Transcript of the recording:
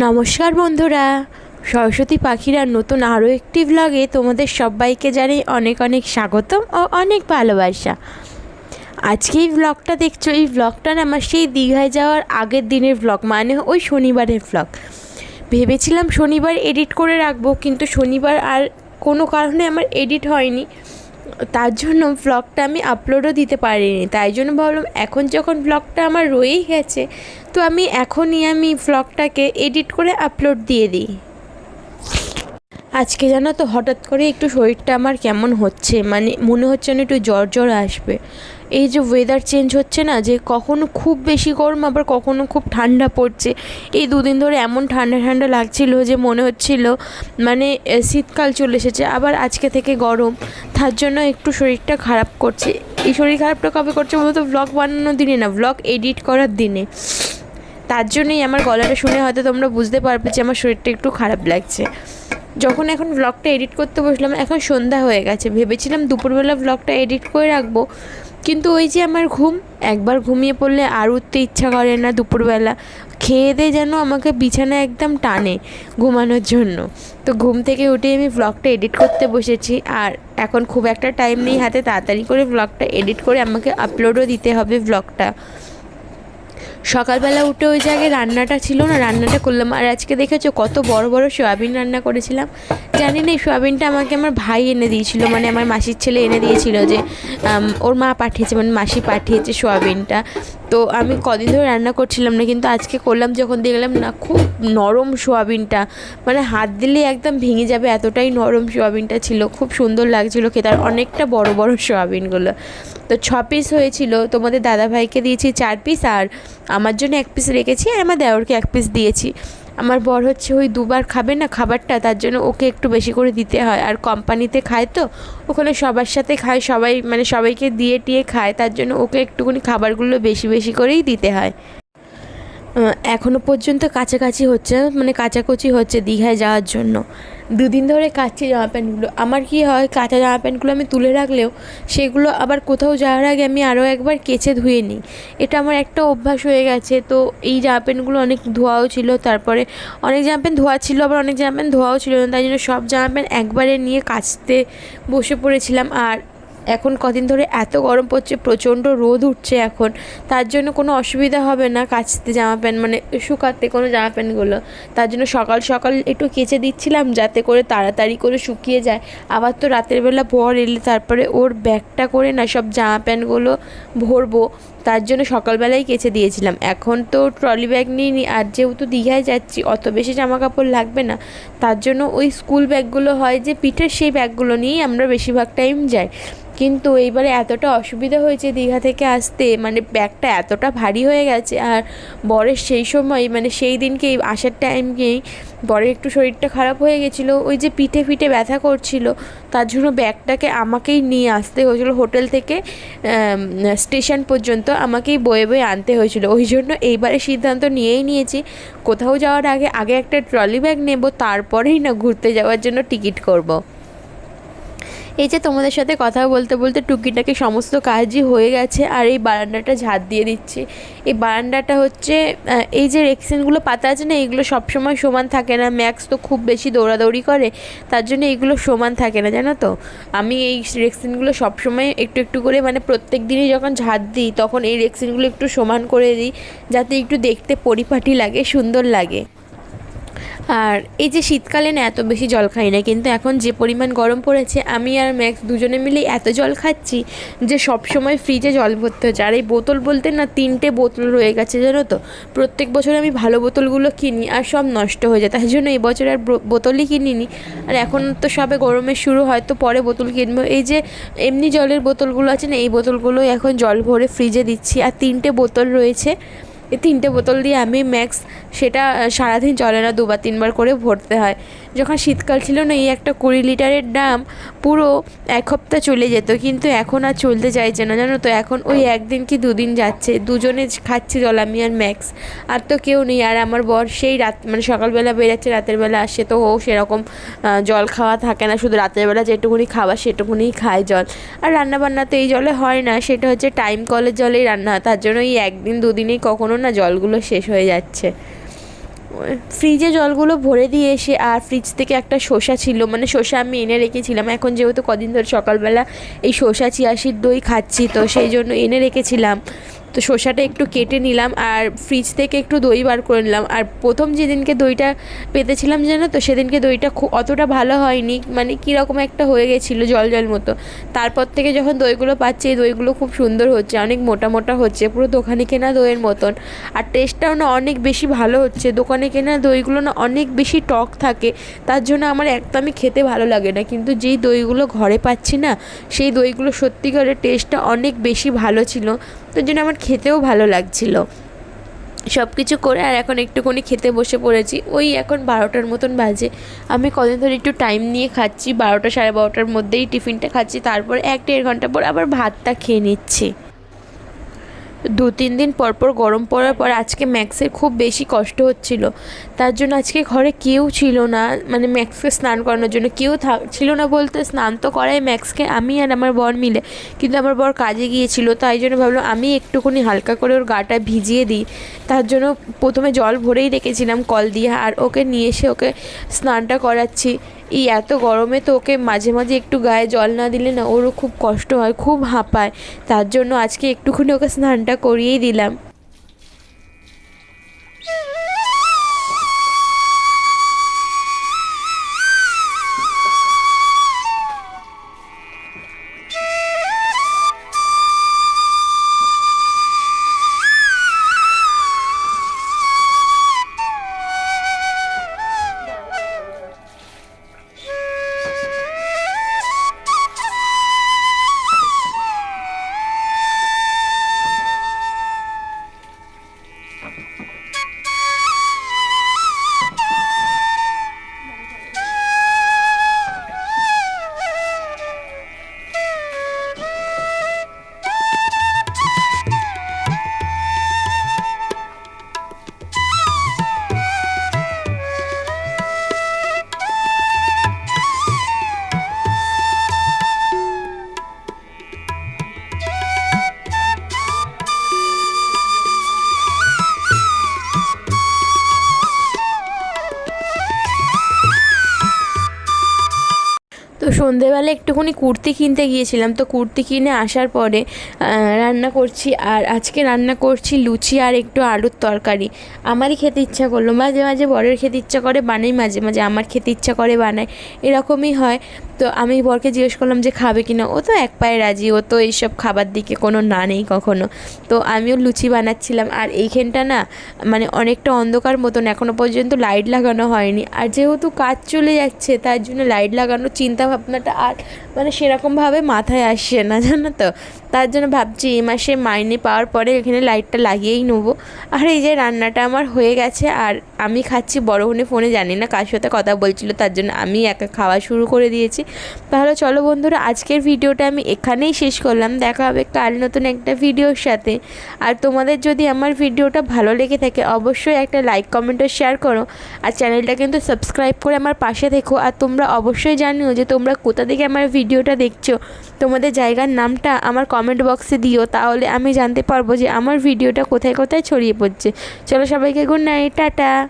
নমস্কার বন্ধুরা। সরস্বতী পাখিরা নতুন আরও একটি ব্লগে তোমাদের সবাইকে জানাই অনেক অনেক স্বাগতম ও অনেক ভালোবাসা। আজকে এই ব্লগটা দেখছ, এই ব্লগটা না আমার সেই দীঘায় যাওয়ার আগের দিনের ব্লগ মানে ওই শনিবারের ব্লগ ভেবেছিলাম শনিবার এডিট করে রাখব, কিন্তু শনিবার আর কোনো কারণে আমার এডিট হয়নি। তার জন্য ব্লগটা আমি আপলোডও দিতে পারিনি। তাই জন্য ভাবলাম, এখন যখন ব্লগটা আমার রয়েই গেছে, তো আমি এখনই আমি ব্লগটাকে এডিট করে আপলোড দিয়ে দিই। আজকে জানো তো, হঠাৎ করে একটু শরীরটা আমার কেমন হচ্ছে? মানে মনে হচ্ছে না একটু জ্বর জ্বর আসবে। এই যে ওয়েদার চেঞ্জ হচ্ছে না, যে কখনো খুব বেশি গরম, আবার কখনো খুব ঠান্ডা পড়ছে। এই দুদিন ধরে এমন ঠান্ডা ঠান্ডা লাগছিল যে মনে হচ্ছিল মানে শীতকাল চলে এসেছে, আবার আজকে থেকে গরম। তার জন্য একটু শরীরটা খারাপ করছে। এই শরীর খারাপটা কবে করছে বলতো? ব্লগ বানানোর দিনে না ব্লগ এডিট করার দিনে। তার জন্যই আমার গলাটা শুনে হয়তো তোমরা বুঝতে পারবে যে আমার শরীরটা একটু খারাপ লাগছে। যখন এখন ব্লগটা এডিট করতে বসলাম, এখন সন্ধ্যা হয়ে গেছে। ভেবেছিলাম দুপুরবেলা ব্লগটা এডিট করে রাখব কিন্তু ওই যে আমার ঘুম, একবার ঘুমিয়ে পড়লে আর উঠতে ইচ্ছা করে না দুপুরবেলা। খেয়ে দিয়ে যেন আমাকে বিছানা একদম টানে ঘুমানোর জন্য। তো ঘুম থেকে উঠে আমি ব্লগটা এডিট করতে বসেছি আর এখন খুব একটা টাইম নেই হাতে, তাড়াতাড়ি করে ব্লগটা এডিট করে আমাকে আপলোডও দিতে হবে ভ্লগটা সকালবেলা উঠে ওই জায়গায় রান্নাটা ছিল না, রান্নাটা করলাম। আর আজকে দেখেছ কত বড় বড় সয়াবিন রান্না করেছিলাম। জানি না, এই সয়াবিনটা আমাকে আমার ভাই এনে দিয়েছিল মানে আমার মাসির ছেলে এনে দিয়েছিল যে ওর মা পাঠিয়েছে মানে মাসি পাঠিয়েছে সয়াবিনটা। তো আমি কদিন ধরে রান্না করছিলাম না, কিন্তু আজকে করলাম, যখন দেখলাম না খুব নরম সোয়াবিনটা মানে হাত দিলে একদম ভেঙে যাবে, এতটাই নরম সোয়াবিনটা ছিল, খুব সুন্দর লাগছিল খেতে, আর অনেকটা বড় বড় সোয়াবিনগুলো। তো ছ পিস হয়েছিল, তোমাদের দাদাভাইকে দিয়েছি চার পিস আর আমার জন্য এক পিস রেখেছি আর আমার দেওরকে এক পিস দিয়েছি। আমার বর হচ্ছে ওই দুবার খাবে না খাবারটা তার জন্য ওকে একটু বেশি করে দিতে হয়। আর কোম্পানিতে খায় তো ওখানে সবার সাথে খায় সবাই মানে সবাইকে দিয়ে টিয়ে খায় তার জন্য ওকে একটুখানি খাবারগুলো বেশি বেশি করেই দিতে হয়। আহ, এখনও পর্যন্ত কাছাকাছি হচ্ছে মানে কাচাকুচি হচ্ছে দীঘায় যাওয়ার জন্য। দুদিন ধরে কাচ্ছি জামা প্যান্টগুলো। আমার কি হয়, কাঁচা জামা প্যান্টগুলো আমি তুলে রাখলেও সেগুলো আবার কোথাও যাওয়ার আগে আমি আরও একবার কেচে ধুয়ে নিই। এটা আমার একটা অভ্যাস হয়ে গেছে। তো এই জামা প্যান্টগুলো অনেক ধোয়াও ছিল, তারপরে অনেক জামা প্যান্ট ধোয়া ছিল, আবার অনেক জামা প্যান্ট ধোয়াও ছিল না, তাই জন্য সব জামা প্যান্ট একবারে নিয়ে কাচতে বসে পড়েছিলাম। আর এখন কদিন ধরে এত গরম পড়ছে, প্রচণ্ড রোদ উঠছে এখন। তার জন্য কোনো অসুবিধা হবে না কাচতে জামা প্যান্ট মানে শুকাতে কোনো জামা প্যান্টগুলো। তার জন্য সকাল সকাল একটু কেচে দিচ্ছিলাম যাতে করে তাড়াতাড়ি করে শুকিয়ে যায়। আবার তো রাতের বেলা পর এলে, তারপরে ওর ব্যাগটা করে না সব জামা প্যান্টগুলো ভরবো। তার জন্য সকালবেলায় কেচে দিয়েছিলাম। এখন তো ট্রলি ব্যাগ নিয়ে আর যেহেতু দীঘায় যাচ্ছি, অত বেশি জামা কাপড় লাগবে না। তার জন্য ওই স্কুল ব্যাগগুলো হয় যে পিঠের সেই ব্যাগগুলো নিয়েই আমরা বেশিরভাগ টাইম যাই। কিন্তু এইবারে এতটা অসুবিধা হয়েছে দীঘা থেকে আসতে মানে ব্যাগটা এতটা ভারী হয়ে গেছে, আর বরের সেই সময় মানে সেই দিনকেই, আসার টাইমকেই বরের একটু শরীরটা খারাপ হয়ে গেছিল, ওই যে পিঠে ফিটে ব্যথা করছিল, তার জন্য ব্যাগটাকে আমাকেই নিয়ে আসতে হয়েছিল হোটেল থেকে স্টেশন পর্যন্ত আমাকেই বয়ে বয়ে আনতে হয়েছিল ওই জন্য এইবারে সিদ্ধান্ত নিয়েই নিয়েছি, কোথাও যাওয়ার আগে আগে একটা ট্রলি ব্যাগ নেব, তারপরেই না ঘুরতে যাওয়ার জন্য টিকিট করব। এই যে তোমাদের সাথে কথা বলতে বলতে টুকিটাকি সমস্ত কাজই হয়ে গেছে আর এই বারান্দাটা ঝাড় দিয়ে দিচ্ছি। এই বারান্দাটা হচ্ছে এই যে রেক্সিনগুলো পাতা আছে না, এগুলো সবসময় সমান থাকে না। ম্যাক্স তো খুব বেশি দৌড়াদৌড়ি করে, তার জন্য এগুলো সমান থাকে না, জানো তো? আমি এই রেক্সিনগুলো সবসময় একটু একটু করে মানে প্রত্যেক দিনই যখন ঝাড় দিই, তখন এই রেক্সিনগুলো একটু সমান করে দিই, যাতে একটু দেখতে পরিপাটি লাগে, সুন্দর লাগে। আর এই যে শীতকালে না এত বেশি জল খাই না, কিন্তু এখন যে পরিমাণ গরম পড়েছে, আমি আর ম্যাক্স দুজনে মিলে এত জল খাচ্ছি যে সব সময় ফ্রিজে জল ভরতে হচ্ছে। আর এই বোতল বলতে না, তিনটে বোতল রয়ে গেছে, জানো তো? প্রত্যেক বছর আমি ভালো বোতলগুলো কিনি আর সব নষ্ট হয়ে যায়, তাই জন্য এই বছর আর বোতলই কিনিনি। আর এখন তো সবে গরমের শুরু, হয়তো পরে বোতল কিনবো। এই যে এমনি জলের বোতলগুলো আছে না, এই বোতলগুলোই এখন জল ভরে ফ্রিজে দিচ্ছি। আর তিনটে বোতল রয়েছে এই তিনটে বোতল দিয়ে আমি ম্যাক্স সেটা সারাদিন চলে না, দুবার তিনবার করে ভরতে হয়। যখন শীতকাল ছিল না, এই একটা কুড়ি লিটারের দাম পুরো এক সপ্তাহ চলে যেত, কিন্তু এখন আর চলতে চাইছে না। জানো তো, এখন ওই একদিন কি দুদিন যাচ্ছে, দুজনে খাচ্ছি জল, আমি আর ম্যাক্স। আর তো কেউ নেই, আর আমার বর সেই রাত মানে সকালবেলা বেরাচ্ছে, রাতের বেলা আসে, তো ও সেরকম জল খাওয়া থাকে না, শুধু রাতের বেলা যেটুকুনি খাওয়া সেটুকুনিই খায় জল। আর রান্নাবান্না তো এই জলে হয় না, সেটা হচ্ছে টাইম কলের জলেই রান্না হয়, তার জন্য এই একদিন, দুদিনেই কখনো না, জলগুলো শেষ হয়ে যাচ্ছে। ফ্রিজে জলগুলো ভরে দিয়ে এসে, আর ফ্রিজ থেকে একটা শসা ছিল মানে শসা আমি এনে রেখেছিলাম। এখন যেহেতু কদিন ধরে সকালবেলা এই শসা চিয়াশির দই খাচ্ছি, তো সেই জন্য এনে রেখেছিলাম। তো শসাটা একটু কেটে নিলাম আর ফ্রিজ থেকে একটু দই বার করে নিলাম। আর প্রথম যেদিনকে দইটা পেতেছিলাম জানো তো, সেদিনকে দইটা খুব অতটা ভালো হয়নি। মানে কীরকম একটা হয়ে গেছিল জল জল মতো। তারপর থেকে যখন দইগুলো পাচ্ছি, এই দইগুলো খুব সুন্দর হচ্ছে, অনেক মোটা মোটা হচ্ছে, পুরো দোকানে কেনা দইয়ের মতন। আর টেস্টটাও না অনেক বেশি ভালো হচ্ছে। দোকানে কেনা দইগুলো না অনেক বেশি টক থাকে। তার জন্য আমার একদমই খেতে ভালো লাগে না। কিন্তু যেই দইগুলো ঘরে পাচ্ছি না, সেই দইগুলো সত্যিকারের টেস্টটা অনেক বেশি ভালো ছিল। তার জন্য আমার খেতেও ভালো লাগছিল। সব কিছু করে আর এখন একটুখানি খেতে বসে পড়েছি। ওই এখন বারোটার মতন বাজে। আমি কদিন ধরে একটু টাইম নিয়ে খাচ্ছি। বারোটা সাড়ে বারোটার মধ্যেই টিফিনটা খাচ্ছি। তারপর এক দেড় ঘণ্টা পর আবার ভাতটা খেয়ে নিচ্ছি। দু তিন দিন পর পর গরম পড়ার পর আজকে ম্যাক্সের খুব বেশি কষ্ট হচ্ছিল। তার জন্য আজকে ঘরে কেউ ছিল না মানে ম্যাক্সকে স্নান করানোর জন্য কেউ ছিল না বলতে স্নান তো করাই ম্যাক্সকে, আমি আর আমার বর মিলে। কিন্তু আমার বর কাজে গিয়েছিল, তাই জন্য ভাবলাম আমি একটুখানি হালকা করে ওর গাটা ভিজিয়ে দিই। তার জন্য প্রথমে জল ভরেই রেখেছিলাম কল দিয়ে, আর ওকে নিয়ে এসে ওকে স্নানটা করাচ্ছি। এই এত গরমে তো ওকে মাঝে মাঝে একটু গায়ে জল না দিলে না ওরও খুব কষ্ট হয়, খুব হাঁপায়। তার জন্য আজকে একটুখানি ওকে স্নানটা করিয়েই দিলাম। সন্ধেবেলা একটুখানি কুর্তি কিনতে গিয়েছিলাম, তো কুর্তি কিনে আসার পরে রান্না করছি আর আজকে রান্না করছি লুচি আর একটু আলুর তরকারি। আমারই খেতে ইচ্ছা করল, মাঝে মাঝে বরের খেতে ইচ্ছা করে, বানাই মাঝে মাঝে, আমার খেতে ইচ্ছা করে বানাই এরকমই হয়। তো আমি বরকে জিজ্ঞেস করলাম যে খাবে কিনা, ও তো এক পায়ে রাজি, ও তো এইসব খাবার দিকে কোনো না নেই কখনো। তো আমিও লুচি বানাচ্ছিলাম, আর এইখানটা না মানে অনেকটা অন্ধকার মতন এখনও পর্যন্ত লাইট লাগানো হয়নি। আর যেহেতু কাজ চলে যাচ্ছে, তার জন্য লাইট লাগানোর চিন্তা ভাবনাটা আর মানে সেরকমভাবে মাথায় আসছে না, জানো তো? তার জন্য ভাবছি এই মাসে মাইনে পাওয়ার পরে এখানে লাইটটা লাগিয়েই নেব। আর এই যে রান্নাটা আমার হয়ে গেছে, আর আমি খাচ্ছি, বড় বোনে ফোনে জানি না কার সাথে কথা বলছিল, তার জন্য আমি একা খাওয়া শুরু করে দিয়েছি। তাহলে চলো বন্ধুরা, আজকের ভিডিওটা আমি এখানেই শেষ করলাম। দেখা হবে কাল নতুন একটা ভিডিওর সাথে। আর তোমাদের যদি আমার ভিডিওটা ভালো লেগে থাকে, অবশ্যই একটা লাইক কমেন্ট শেয়ার করো। আর চ্যানেলটা কিন্তু সাবস্ক্রাইব করে আমার পাশে থেকো। আর তোমরা অবশ্যই জানিও যে তোমরা কোথা থেকে আমার ভিডিওটা দেখছ। তোমাদের জায়গার নামটা আমার কমেন্ট বক্সে দিও। তাহলে আমি জানতে পারব যে আমার ভিডিওটা কোথায় কোথায় ছড়িয়ে পড়ছে। চলো সবাইকে গুড নাইট টাটা।